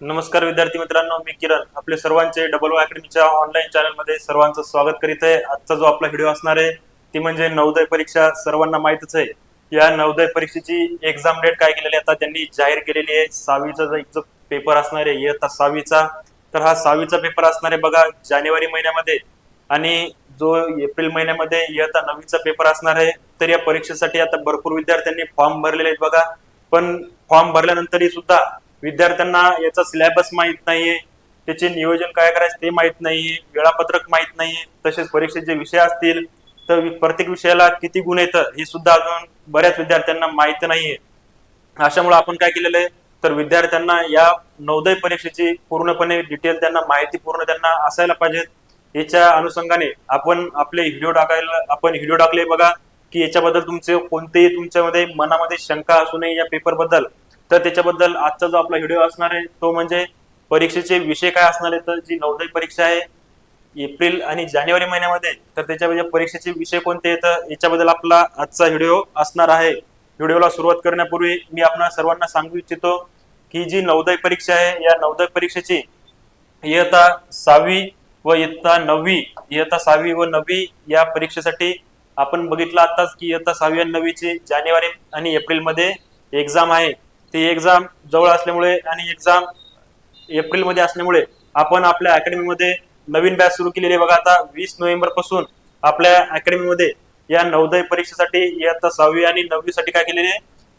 नमस्कार विद्यार्थी मित्रांनो मी किरण. आपले सर्वांचे डबल ओ अकॅडमीच्या ऑनलाईन चॅनलमध्ये सर्वांचं स्वागत करीत आहे. आजचा जो आपला व्हिडिओ असणार आहे ती म्हणजे नवोदय परीक्षा सर्वांना माहितच आहे. या नवोदय परीक्षेची एक्झाम डेट काय केलेली आहे? आता त्यांनी जाहीर केलेली आहे सहावीचा एक जो पेपर असणार आहे इयत्ता सहावीचा. तर हा सहावीचा पेपर असणार आहे बघा जानेवारी महिन्यामध्ये. आणि जो एप्रिल महिन्यामध्ये इयत्ता नववीचा पेपर असणार आहे तर या परीक्षेसाठी आता भरपूर विद्यार्थ्यांनी फॉर्म भरलेले आहेत बघा. पण फॉर्म भरल्यानंतरही सुद्धा विद्यार्थ्यांना याचा सिलेबस माहीत नाहीये त्याचे नियोजन काय करायचं ते माहीत नाहीये वेळापत्रक माहीत नाहीये तसेच परीक्षेचे विषय असतील तर प्रत्येक विषयाला किती गुण येतं हे सुद्धा अजून बऱ्याच विद्यार्थ्यांना माहीत नाहीये. अशामुळे आपण काय केलेलं आहे तर विद्यार्थ्यांना या नवोदय परीक्षेची पूर्णपणे डिटेल त्यांना माहिती पूर्ण त्यांना असायला पाहिजेत. याच्या अनुषंगाने आपण आपले व्हिडिओ टाकायला आपण व्हिडिओ टाकले बघा की याच्याबद्दल तुमचे कोणतेही तुमच्यामध्ये मनामध्ये शंका असू नये या पेपरबद्दल तर त्याच्याबद्दल आजचा जो आपला व्हिडिओ असणार आहे तो म्हणजे परीक्षेचे विषय काय असणार आहे तर जी नवोदय परीक्षा आहे एप्रिल आणि जानेवारी महिन्यामध्ये तर त्याच्यामध्ये परीक्षेचे विषय कोणते येतं याच्याबद्दल आपला आजचा व्हिडिओ असणार आहे. व्हिडिओला सुरुवात करण्यापूर्वी मी आपणा सर्वांना सांगू इच्छितो की जी नवोदय परीक्षा आहे या नवोदय परीक्षेची इयत्ता सहावी व इयत्ता नववी इयत्ता सहावी व नववी या परीक्षेसाठी आपण बघितलं आताच की इयत्ता सहावी आणि नववीची जानेवारी आणि एप्रिलमध्ये एक्झाम आहे. ती एक्झाम जवळ असल्यामुळे आणि एक्झाम एप्रिलमध्ये असल्यामुळे आपण आपल्या अकॅडमीमध्ये नवीन बॅच सुरू केलेली बघा आता वीस नोव्हेंबरपासून आपल्या अकॅडमीमध्ये या नवोदय परीक्षेसाठी इयत्ता सहावी आणि नववीसाठी काय केलेली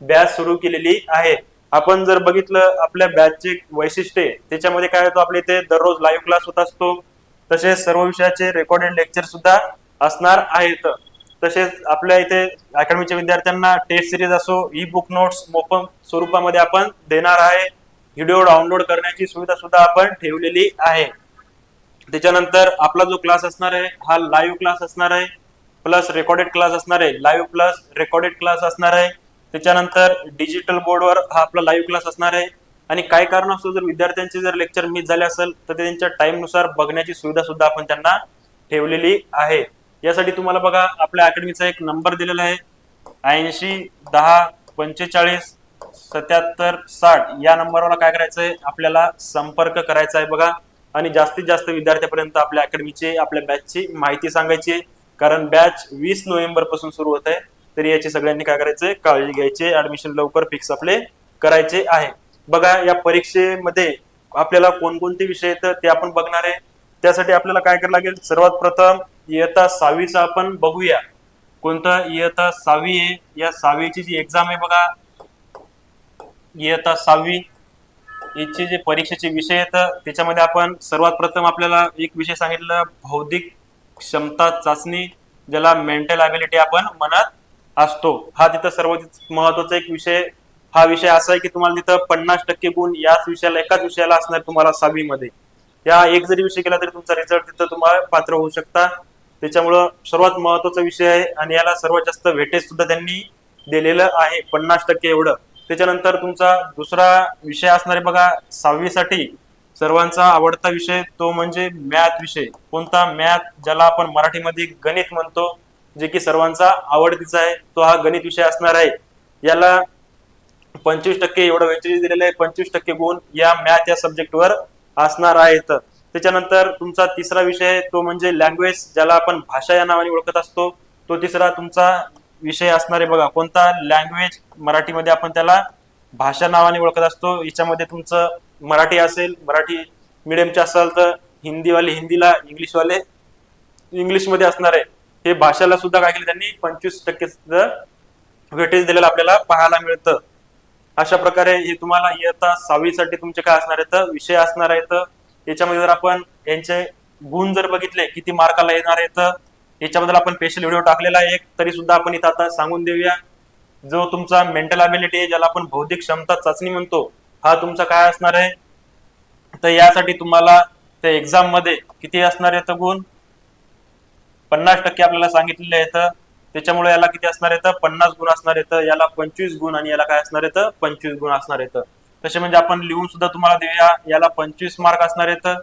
बॅच सुरू केलेली आहे. आपण जर बघितलं आपल्या बॅचचे वैशिष्ट्य त्याच्यामध्ये काय होतं आपल्या इथे? दररोज लाईव्ह क्लास होत असतो. तसेच सर्व विषयाचे रेकॉर्डेड लेक्चर सुद्धा असणार आहेत. तसेच आपल्या इथे अकॅडमीच्या विद्यार्थ्यांना टेस्ट सिरीज असो ई बुक नोट्स मोफम स्वरूपामध्ये आपण देणार आहे. व्हिडिओ डाउनलोड करण्याची सुविधा सुद्धा आपण ठेवलेली आहे. त्याच्यानंतर आपला जो क्लास असणार आहे हा लाईव्ह क्लास असणार आहे प्लस रेकॉर्डेड क्लास असणार आहे. लाईव्ह प्लस रेकॉर्डेड क्लास असणार आहे. त्याच्यानंतर डिजिटल बोर्डवर हा आपला लाईव्ह क्लास असणार आहे. आणि काय कारण असतो जर विद्यार्थ्यांचे जर लेक्चर मिस झाले असेल तर त्यांच्या टाइमनुसार बघण्याची सुविधा सुद्धा आपण त्यांना ठेवलेली आहे. यासाठी तुम्हाला बघा आपल्या अकॅडमीचा एक नंबर दिलेला आहे. ऐंशी दहा पंचेचाळीस सत्याहत्तर साठ या नंबरवर काय करायचं आहे आपल्याला संपर्क करायचा आहे बघा. आणि जास्तीत जास्त विद्यार्थ्यापर्यंत आपल्या अकॅडमीची आपल्या बॅचची माहिती सांगायची आहे. कारण बॅच वीस नोव्हेंबरपासून सुरू होत आहे. तरी याची सगळ्यांनी काय करायचंय? काळजी घ्यायची. ऍडमिशन लवकर फिक्स आपले करायचे आहे. बघा या परीक्षेमध्ये आपल्याला कोणकोणते विषय येतं ते आपण बघणार आहे. त्यासाठी आपल्याला काय करावं लागेल? सर्वात प्रथम इयत्ता सहावीचा आपण बघूया. कोणतं इयत्ता सहावी आहे? या सहावीची जी एक्झाम आहे बघा. इयत्ता सहावी. याचे जे परीक्षेचे विषय आहेत त्याच्यामध्ये आपण सर्वात प्रथम आपल्याला एक विषय सांगितलं बौद्धिक क्षमता चाचणी ज्याला मेंटल ॲबिलिटी आपण म्हणत असतो. हा तिथं सर्वात महत्त्वाचा एक विषय हा विषय असा आहे की तुम्हाला तिथं पन्नास टक्के गुण याच विषयाला एकाच विषयाला असणार तुम्हाला सहावीमध्ये. या एक जरी विषय केला तरी तुमचा रिझल्ट तिथं तुम्हाला पात्र होऊ शकता. त्याच्यामुळं सर्वात महत्त्वाचा विषय आहे आणि याला सर्वात जास्त वेटेज सुद्धा त्यांनी दिलेलं आहे पन्नास टक्के एवढं. त्याच्यानंतर तुमचा दुसरा विषय असणार आहे बघा सहावीसाठी सर्वांचा आवडता विषय तो म्हणजे मॅथ विषय. कोणता? मॅथ ज्याला आपण मराठीमध्ये गणित म्हणतो जे की सर्वांचा आवडतीचा आहे तो हा गणित विषय असणार आहे. याला पंचवीस टक्के एवढं वेटेज दिलेलं आहे. पंचवीस टक्के गुण या मॅथ या सब्जेक्टवर असणार आहेत. त्याच्यानंतर तुमचा तिसरा विषय आहे तो म्हणजे लँग्वेज ज्याला आपण भाषा या नावाने ओळखत असतो. तो तिसरा तुमचा विषय असणार आहे बघा कोणता? लँग्वेज मराठीमध्ये आपण त्याला भाषा नावाने ओळखत असतो. याच्यामध्ये तुमचं मराठी असेल मराठी मिडियमचे असाल तर हिंदीवाले हिंदीला इंग्लिशवाले इंग्लिशमध्ये असणार आहे. हे भाषाला सुद्धा काय केलं त्यांनी? पंचवीस टक्के वेटेज दिलेलं आपल्याला पाहायला मिळतं. अशा प्रकारे हे तुम्हाला इयत्ता सहावीसाठी तुमचे काय असणार आहेत? विषय असणार आहेत. याच्यामध्ये जर आपण यांचे गुण जर बघितले किती मार्काला येणार आहेत याच्याबद्दल आपण स्पेशल व्हिडिओ टाकलेला आहे. एक तरी सुद्धा आपण इथं आता सांगून देऊया. जो तुमचा मेंटल अबिलिटी आहे ज्याला आपण बौद्धिक क्षमता चाचणी म्हणतो हा तुमचा काय असणार आहे? तर यासाठी तुम्हाला त्या एक्झाममध्ये किती असणार आहेत गुण? पन्नास टक्के आपल्याला सांगितलेले आहेत. त्याच्यामुळे याला किती असणार येतं पन्नास गुण असणार येतं याला पंचवीस गुण आणि याला काय असणार येतं पंचवीस गुण असणार येतं तसे म्हणजे आपण लिहून सुद्धा तुम्हाला देऊया याला पंचवीस मार्क असणार येतं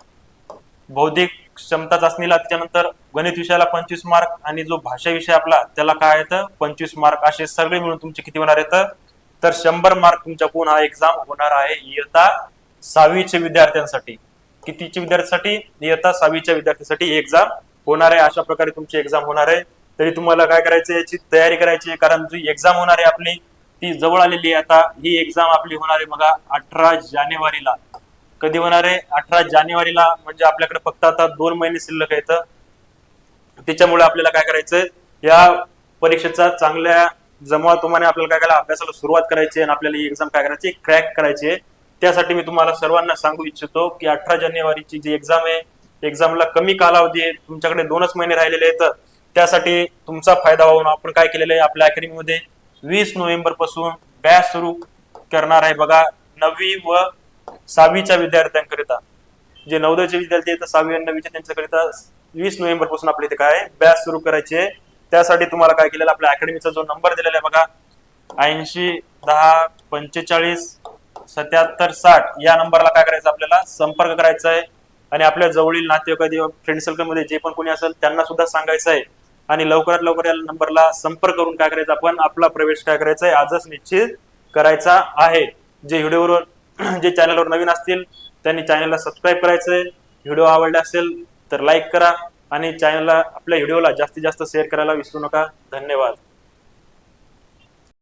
बौद्धिक क्षमता चाचणीला त्याच्यानंतर गणित विषयाला पंचवीस मार्क आणि जो भाषा विषय आपला त्याला काय येतं पंचवीस मार्क. असे सगळे मिळून तुमचे किती होणार येतं तर? शंभर मार्क तुमच्या कोण हा एक्झाम होणार आहे इयत्ता सहावीच्या विद्यार्थ्यांसाठी. कितीच्या विद्यार्थ्यांसाठी? इयत्ता सहावीच्या विद्यार्थ्यांसाठी एक्झाम होणार आहे. अशा प्रकारे तुमची एक्झाम होणार आहे. तरी तुम्हाला काय करायचं याची तयारी करायची आहे कारण जी एक्झाम होणार आहे आपली ती जवळ आलेली आहे. आता ही एक्झाम आपली होणार आहे बघा अठरा जानेवारीला. कधी होणार आहे? अठरा जानेवारीला म्हणजे आपल्याकडे फक्त आता दोन महिने शिल्लक आहेत. त्याच्यामुळे आपल्याला काय करायचंय? या परीक्षेचा चांगल्या जमावतुमाने आपल्याला काय करायला अभ्यासाला सुरुवात करायची आणि आपल्याला ही एक्झाम काय करायची क्रॅक करायची आहे. त्यासाठी मी तुम्हाला सर्वांना सांगू इच्छितो की अठरा जानेवारीची जी एक्झाम आहे एक्झामला कमी कालावधी आहे. तुमच्याकडे दोनच महिने राहिलेले आहेत. त्यासाठी तुमचा फायदा व्हावा आपण काय केलेलं आहे? आपल्या अकॅडमीमध्ये वीस नोव्हेंबरपासून बॅच सुरू करणार आहे बघा. नववी व सहावीच्या विद्यार्थ्यांकरिता. जे नवदचे विद्यार्थी आहेत सहावी आणि नववीच्या त्यांच्याकरिता वीस नोव्हेंबरपासून आपल्या इथे काय बॅच सुरू करायची आहे. त्यासाठी तुम्हाला काय केलेलं आपल्या अकॅडमीचा जो नंबर दिलेला आहे बघा. ऐंशी दहा पंचेचाळीस सत्याहत्तर साठ या नंबरला काय करायचं आपल्याला? संपर्क करायचा आहे. आणि आपल्या जवळील नातेवाईक फ्रेंड सर्कलमध्ये जे पण कोणी असेल त्यांना सुद्धा सांगायचं आहे. आणि लवकरात लवकर या नंबरला संपर्क करून काय करायचा आपण आपला प्रवेश काय करायचा आहे आजच निश्चित करायचा आहे. जे व्हिडिओवर जे चॅनलवर नवीन असतील त्यांनी चॅनलला सबस्क्राईब करायचंय. व्हिडिओ आवडला असेल तर लाईक करा आणि चॅनलला आपल्या व्हिडिओला जास्तीत जास्त शेअर करायला विसरू नका. धन्यवाद.